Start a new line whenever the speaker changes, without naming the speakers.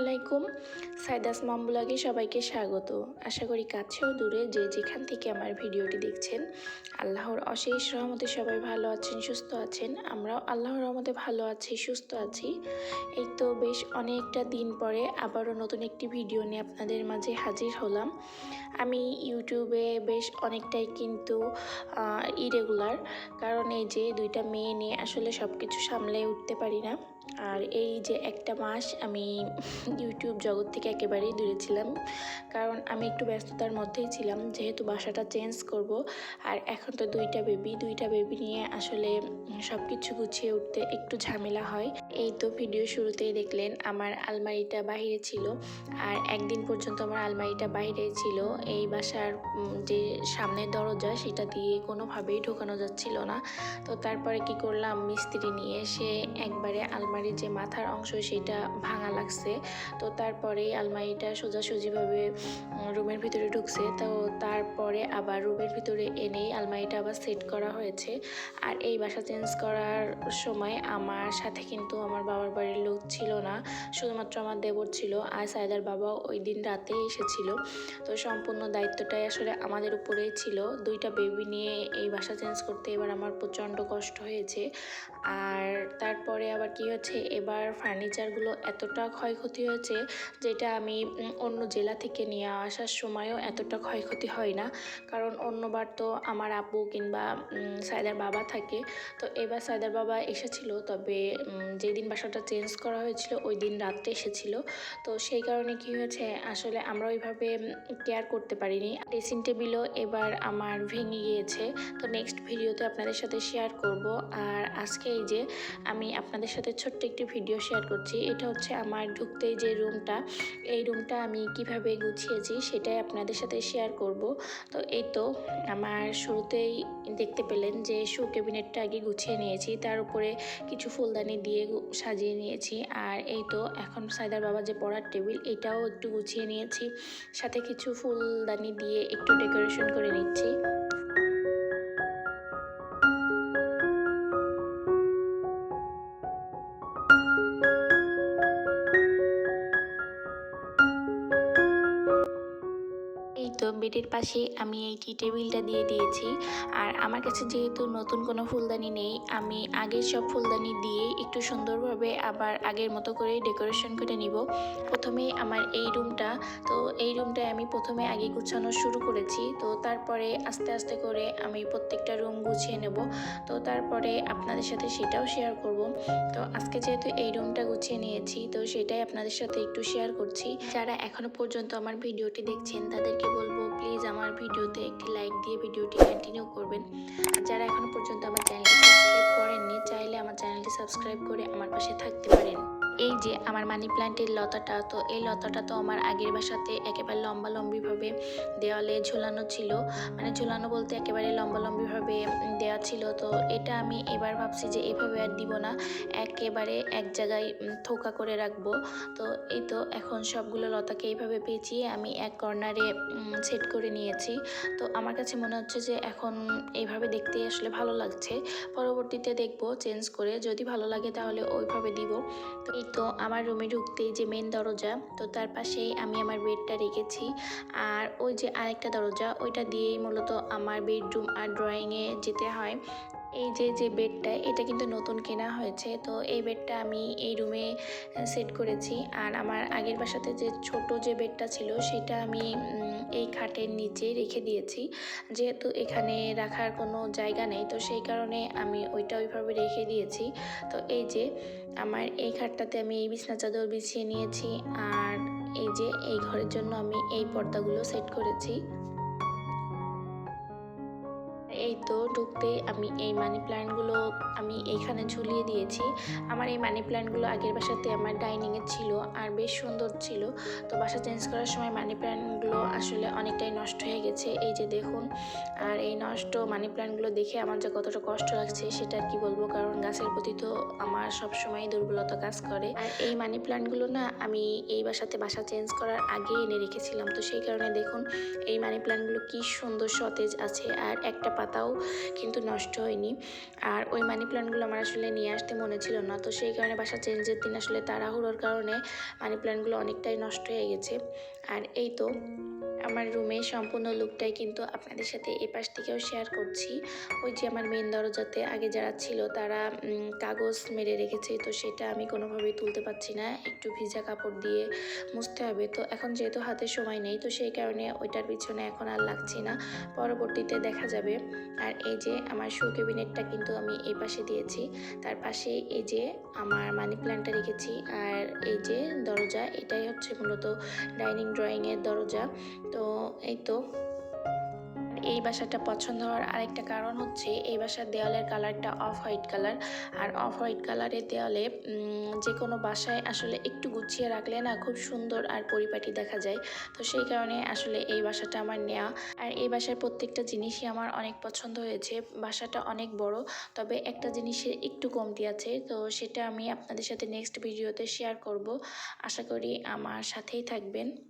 আলাইকুম। সাইদাস মাম সবাইকে স্বাগত। আশা করি কাছেও দূরে যে যেখান থেকে আমার ভিডিওটি দেখছেন, আল্লাহর অশেষ রহমতে সবাই ভালো আছেন, সুস্থ আছেন। আমরাও আল্লাহর রহমতে ভালো আছি, সুস্থ আছি। এই তো বেশ অনেকটা দিন পরে আবারও নতুন একটি ভিডিও নিয়ে আপনাদের মাঝে হাজির হলাম। আমি ইউটিউবে বেশ অনেকটাই কিন্তু ইরেগুলার কারণ এই যে দুইটা মেয়ে নিয়ে আসলে সব কিছু সামলে উঠতে পারি না। আর এই যে একটা মাস আমি ইউটিউব জগৎ থেকে একেবারেই দূরে ছিলাম। কারণ আমি একটু ব্যস্ততার মধ্যেই ছিলাম, যেহেতু বাসাটা চেঞ্জ করব। আর এখন তো দুইটা বেবি দুইটা বেবি নিয়ে আসলে সব কিছু গুছিয়ে উঠতে একটু ঝামেলা হয়। এই তো ভিডিও শুরুতেই দেখলেন আমার আলমারিটা বাহিরে ছিল আর একদিন পর্যন্ত আমার আলমারিটা বাইরে ছিল। এই বাসার যে সামনের দরজা সেটা দিয়ে কোনোভাবেই ঢোকানো যাচ্ছিল না। তো তারপরে কি করলাম, মিস্ত্রি নিয়ে এসে একবারে আলমারির যে মাথার অংশ সেটা ভাঙা লাগছে। তো তারপরে আলমারিটা সোজাসুজিভাবে রুমের ভিতরে ঢুকছে। তো তারপরে আবার রুমের ভিতরে এনেই আলমারিটা আবার সেট করা হয়েছে। আর এই বাসা চেঞ্জ করার সময় আমার সাথে কিন্তু আমার বাবার বাড়ির লোক ছিল না শুধুমাত্র আমার দেবর ছিল আর সায়দার বাবা ওই দিন রাতে এসেছিল। তো সম্পূর্ণ দায়িত্বটাই আসলে আমাদের উপরেই ছিল। দুইটা বেবি নিয়ে এই বাসা চেঞ্জ করতে এবার আমার প্রচণ্ড কষ্ট হয়েছে। আর তারপরে আবার কি হচ্ছে এবার ফার্নিচারগুলো এতটা ক্ষয়ক্ষতি হয়েছে যেটা আমি অন্য জেলা থেকে নিয়ে আসার সময়ও এতটা ক্ষয়ক্ষতি হয় না। কারণ অন্যবার তো আমার আপু কিংবা সায়দার বাবা থাকে। তো এবার সায়দার বাবা এসেছিল তবে উম, যেদিন বাসাটা চেঞ্জ করা হয়েছিল ওই দিন রাত্রে এসেছিল। তো সেই কারণে কি হয়েছে, আসলে আমরা ওইভাবে কেয়ার করতে পারিনি। ড্রেসিং টেবিলও এবার আমার ভেঙে গিয়েছে। তো নেক্সট ভিডিওতে আপনাদের সাথে শেয়ার করব। আর আজকে এই যে আমি আপনাদের সাথে ছোট্ট একটি ভিডিও শেয়ার করছি, এটা হচ্ছে আমার ঢুকতেই যে রুমটা এই রুমটা আমি কীভাবে গুছিয়েছি সেটাই আপনাদের সাথে শেয়ার করব। তো এই তো, আমার শুরুতেই দেখতে পেলেন যে শু ক্যাবিনেটটা আগে গুছিয়ে নিয়েছি, তার উপরে কিছু ফুলদানি দিয়ে সাজিয়ে নিয়েছি। আর এই তো এখন সাইদার বাবা যে পড়ার টেবিল, এটাও একটু গুছিয়ে নিয়েছি। সাথে কিছু ফুলদানি দিয়ে একটু ডেকোরেশন করে নিচ্ছি। বেডের পাশে আমি এই টি টেবিলটা দিয়ে দিয়েছি। আর আমার কাছে যেহেতু নতুন কোনো ফুলদানি নেই, আমি আগের সব ফুলদানি দিয়ে একটু সুন্দরভাবে আবার আগের মতো করে ডেকোরেশন করে নিব। প্রথমে আমার এই রুমটা, তো এই রুমটায় আমি প্রথমে আগে গুছানো শুরু করেছি, তো তারপরে আস্তে আস্তে করে আমি প্রত্যেকটা রুম গুছিয়ে নেব। তো তারপরে আপনাদের সাথে সেটাও শেয়ার করব। তো আজকে যেহেতু এই রুমটা গুছিয়ে নিয়েছি, তো সেটাই আপনাদের সাথে একটু শেয়ার করছি। যারা এখনও পর্যন্ত আমার ভিডিওটি দেখছেন, তাদেরকে বলব প্লিজ আমার ভিডিওতে একটি লাইক দিয়ে ভিডিওটি কন্টিনিউ করবেন। যারা এখনও পর্যন্ত আমার চ্যানেলটি সাবস্ক্রাইব করেননি, চাইলে আমার চ্যানেলটি সাবস্ক্রাইব করে আমার পাশে থাকতে পারেন। যে আমার মানি প্ল্যান্টের লতাটা, তো এই লতাটা তো আমার আগের বাসাতে একেবারে লম্বা লম্বিভাবে দেওয়ালে ঝুলানো ছিল। মানে ঝুলানো বলতে একেবারে লম্বা লম্বিভাবে দেওয়া ছিল। তো এটা আমি এবার ভাবছি যে এভাবে আর দিব না। একেবারে এক জায়গায় থোকা করে রাখব। তো এই তো এখন সবগুলো লতাকে এইভাবে পেঁচিয়ে আমি এক কর্নারে সেট করে নিয়েছি। তো আমার কাছে মনে হচ্ছে যে এখন এইভাবে দেখতে আসলে ভালো লাগছে। পরবর্তীতে দেখব চেঞ্জ করে। যদি ভালো লাগে তাহলে ওইভাবে দিব। তো এই তো আমার রুমে ঢুকতেই যে মেন দরজা, তো তার পাশেই আমি আমার বেডটা রেখেছি। আর ওই যে আরেকটা দরজা, ওইটা দিয়েই মূলত আমার বেডরুম আর ড্রয়িংয়ে যেতে হয়। এই যে যে বেডটা, এটা কিন্তু নতুন কেনা হয়েছে। তো এই বেডটা আমি এই রুমে সেট করেছি। আর আমার আগের বাসাতে যে ছোট যে বেডটা ছিল, সেটা আমি এই খাটের নিচে রেখে দিয়েছি। যেহেতু এখানে রাখার কোনো জায়গা নেই, তো সেই কারণে আমি ওইটা ওইভাবে রেখে দিয়েছি। তো এই যে, আমার এই খাটটাতে আমি এই বিছনা চাদর বিছিয়ে নিয়েছি। আর এই যে, এই ঘরের জন্য আমি এই পর্দাগুলো সেট করেছি। তো ঢুকতেই আমি এই মানি প্ল্যান্টগুলো আমি এইখানে ঝুলিয়ে দিয়েছি। আমার এই মানি প্ল্যান্টগুলো আগের বাসাতে আমার ডাইনিংয়ে ছিল আর বেশ সুন্দর ছিল। তো বাসা চেঞ্জ করার সময় মানি প্ল্যান্টগুলো আসলে অনেকটাই নষ্ট হয়ে গেছে। এই যে দেখুন, আর এই নষ্ট মানি প্ল্যান্টগুলো দেখে আমার যে কতটা কষ্ট লাগছে সেটা কি বলব, কারণ গাছের প্রতি তো আমার সব সময় দুর্বলতা কাজ করে। আর এই মানি প্ল্যান্টগুলো না আমি এই বাসাতে বাসা চেঞ্জ করার আগে এনে রেখেছিলাম। তো সেই কারণে দেখুন, এই মানি প্ল্যান্টগুলো কি সুন্দর সতেজ আছে। আর একটা পাতাও কিন্তু নষ্ট হয়নি। আর ওই মানি প্ল্যান্টগুলো আমার আসলে নিয়ে আসতে মনে ছিল না। তো সেই কারণে বাসা চেঞ্জের দিন আসলে তাড়াহুড়োর কারণে মানি প্ল্যান্টগুলো অনেকটাই নষ্ট হয়ে গেছে। আর এই তো আমার রুমে সম্পূর্ণ লুকটাই কিন্তু আপনাদের সাথে এ পাশ থেকেও শেয়ার করছি। ওই যে আমার মেন দরজাতে আগে যারা ছিল তারা কাগজ মেরে রেখেছে, তো সেটা আমি কোনোভাবেই তুলতে পারছি না। একটু ভিজা কাপড় দিয়ে মুছতে হবে। তো এখন যেহেতু হাতে সময় নেই, তো সেই কারণে ওইটার পিছনে এখন আর লাগছি না। পরবর্তীতে দেখা যাবে। আর এই যে আমার শু ক্যাবিনেটটা কিন্তু আমি এই পাশে দিয়েছি। তার পাশে এই যে আমার মানি প্ল্যান্টটা রেখেছি। আর এই যে দরজা, এটাই হচ্ছে মূলত ডাইনিং ড্রয়িংয়ের দরজা। তো এই তো, এই বাসাটা পছন্দ হওয়ার আরেকটা কারণ হচ্ছে এই বাসার দেওয়ালের কালারটা অফ হোয়াইট কালার। আর অফ হোয়াইট কালারের দেওয়ালে যে কোনো বাসায় আসলে একটু গুছিয়ে রাখলে না খুব সুন্দর আর পরিপাটি দেখা যায়। তো সেই কারণে আসলে এই বাসাটা আমার নেওয়া আর এই বাসার প্রত্যেকটা জিনিসই আমার অনেক পছন্দ হয়েছে। বাসাটা অনেক বড়, তবে একটা জিনিসের একটু কমতি আছে, তো সেটা আমি আপনাদের সাথে নেক্সট ভিডিওতে শেয়ার করব। আশা করি আমার সাথেই থাকবেন।